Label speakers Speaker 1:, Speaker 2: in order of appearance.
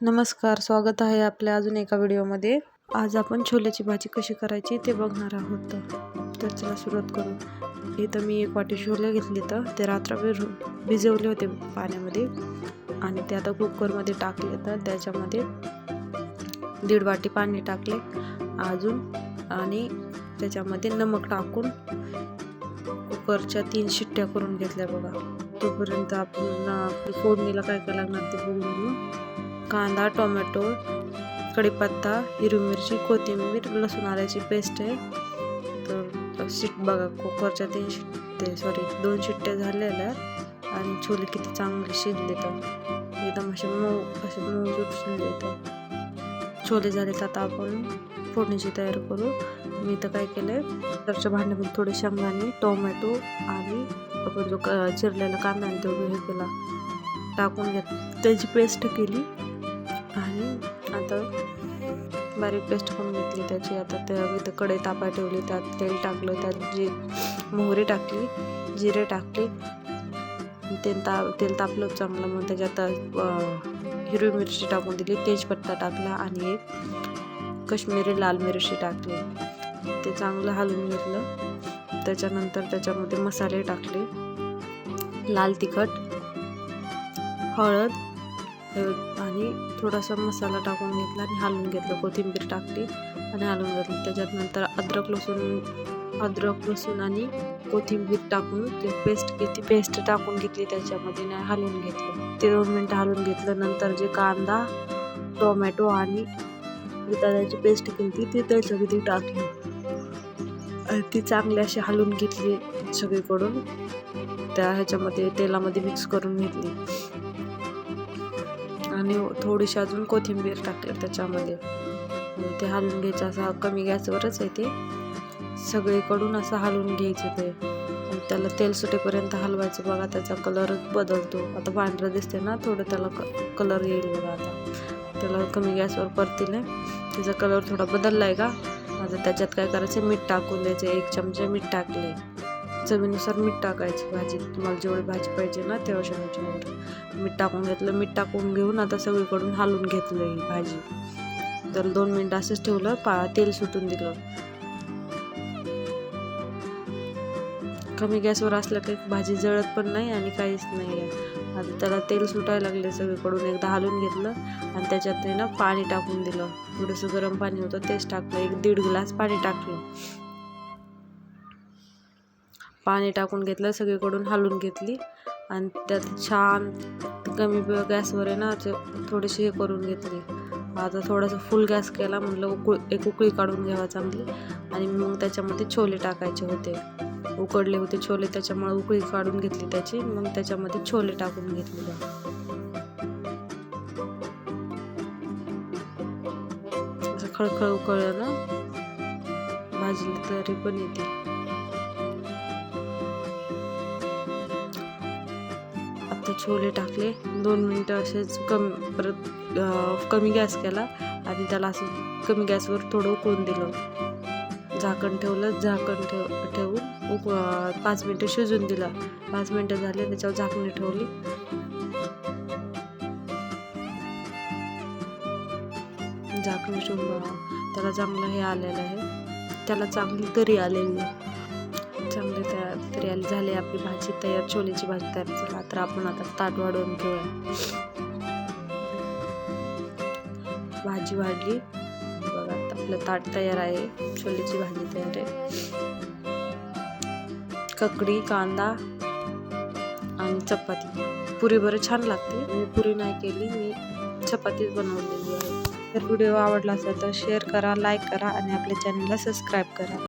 Speaker 1: नमस्कार स्वागत आहे आपल्या अजून एका व्हिडिओमध्ये. आज आपण छोल्याची भाजी कशी करायची ते बघणार आहोत. तर चला सुरुवात करू. इथं मी एक वाटी छोले घेतले तर ते रात्रभर भिजवले होते पाण्यामध्ये. आणि ते आता कुकरमध्ये टाकले तर त्याच्यामध्ये दीड वाटी पाणी टाकले अजून. आणि त्याच्यामध्ये नमक टाकून कुकरच्या तीन शिट्ट्या करून घेतल्या बघा. तोपर्यंत आपण फोडणीला काय काय लागणार ते बघून घेऊ. कांदा टोमॅटो कढीपत्ता हिरवी मिरची कोथिंबीर लसूण आल्याची पेस्ट आहे. तर शिट बघा कुकरच्या तीन शिट्टे सॉरी दोन शिट्टे झालेल्या आणि छोले किती चांगले शिजले तर. एकदम असे मऊ असे मऊ शिजले तर. छोले झाले तर आता आपण फोडणीची तयारी करू. मी तर काय केलं आहे तरच्या भांड्यामध्ये थोडे शेंगदाणे टोमॅटो आणि आपण जो चिरलेला कांदा आणि तो हे केला. टाकून घेत त्याची पेस्ट केली. आणि आता बारीक पेस्ट करून घेतली त्याची. आता त्या इथं कढई तापा ठेवली त्यात तेल टाकलं त्यात जी मोहरी टाकली जिरे टाकले. तेल ता तेल तापलं चांगलं मग त्याच्यात हिरवी मिरची टाकून दिली तेजपत्ता टाकला आणि एक कश्मीरी लाल मिरची टाकली. ते चांगलं हलवून घेतलं. त्याच्यानंतर त्याच्यामध्ये मसाले टाकले. लाल तिखट हळद आणि थोडासा मसाला टाकून घेतला आणि हलवून घेतलं. कोथिंबीर टाकली आणि हलवून घेतली. त्याच्यात नंतर अद्रक लसूण अद्रक लसूण आणि कोथिंबीर टाकून ते पेस्ट ती पेस्ट टाकून घेतली त्याच्यामध्ये नाही हलवून घेतलं. ते दोन मिनटं हलवून घेतलं. नंतर जे कांदा टोमॅटो आणि त्याची पेस्ट केली ती त्याच्यामध्ये टाकली. ती चांगली अशी हलवून घेतली सगळीकडून. त्या ह्याच्यामध्ये तेलामध्ये मिक्स करून घेतली. आणि थोडीशी अजून कोथिंबीर टाकली त्याच्यामध्ये. ते हलवून घ्यायचं असं कमी गॅसवरच आहे ते. सगळीकडून असं हलवून घ्यायचं ते. त्याला तेल सुटेपर्यंत हलवायचं बघा त्याचा कलर बदलतो. आता पांढरं दिसते ना थोडं त्याला क कलर येईल बघा आता. त्याला कमी गॅसवर परतील त्याचा कलर थोडा बदलला आहे का? आता त्याच्यात काय करायचं? मीठ टाकून द्यायचं. एक चमचे मीठ टाकले चवीनुसार मीठ टाकायची. भाजी तुम्हाला जेवढी भाजी पाहिजे ना तेव्हा चमच्यानंतर मीठ. टाकून घेतलं. मीठ टाकून घेऊन आता सगळीकडून हालून घेतलं ही भाजी. तर दोन मिनटं असंच ठेवलं. पा तेल सुटून दिलं. कमी गॅसवर असलं काही भाजी जळत पण नाही आणि काहीच नाही आहे. आता त्याला तेल सुटायला लागले सगळीकडून. एकदा हालून घेतलं आणि त्याच्यात ना पाणी टाकून दिलं. थोडंसं गरम पाणी होतं तेच टाकलं. एक दीड ग्लास पाणी टाकलं. पाणी टाकून घेतलं सगळीकडून हलवून घेतली. आणि त्यात छान कमी गॅसवर आहे ना थोडीशी हे करून घेतली. आता थोडासा फुल गॅस केला म्हटलं उकळ एक उकळी काढून घ्यावा चांगली. आणि मग त्याच्यामध्ये छोले टाकायचे होते. उकडले होते छोले त्याच्यामुळे उकळी काढून घेतली त्याची. मग त्याच्यामध्ये छोले टाकून घेतले. असं खळखळ उकळलं ना भाजली तरी पण येते. छोले टाकले. दोन मिनटं असेच कमी परत कमी गॅस केला आणि त्याला असं कमी गॅसवर थोडं उकळून दिलं. झाकण ठेवलं झाकण ठेव ठेवून उक पाच मिनटं शिजून दिलं. पाच मिनटं झाले त्याच्यावर झाकणी ठेवली. झाकणी ठेवून त्याला चांगलं हे आलेलं आहे. त्याला चांगली तरी आलेली. चांगली तरी तरी आली झाली आपली भाजी तयार छोलेची भाजी तयार झाला. तर आपण आता ताट वाढवून घेऊया. भाजी वाढली. बघा आता आपलं ताट तयार आहे. छोलेची भाजी तयार आहे. ककडी कांदा आणि चपाती. पुरी बरं छान लागते. मी पुरी नाही केली मी चपातीच बनवलेली आहे. तर व्हिडिओ आवडला असेल तर शेअर करा लाईक करा आणि आपल्या चॅनलला सबस्क्राईब करा.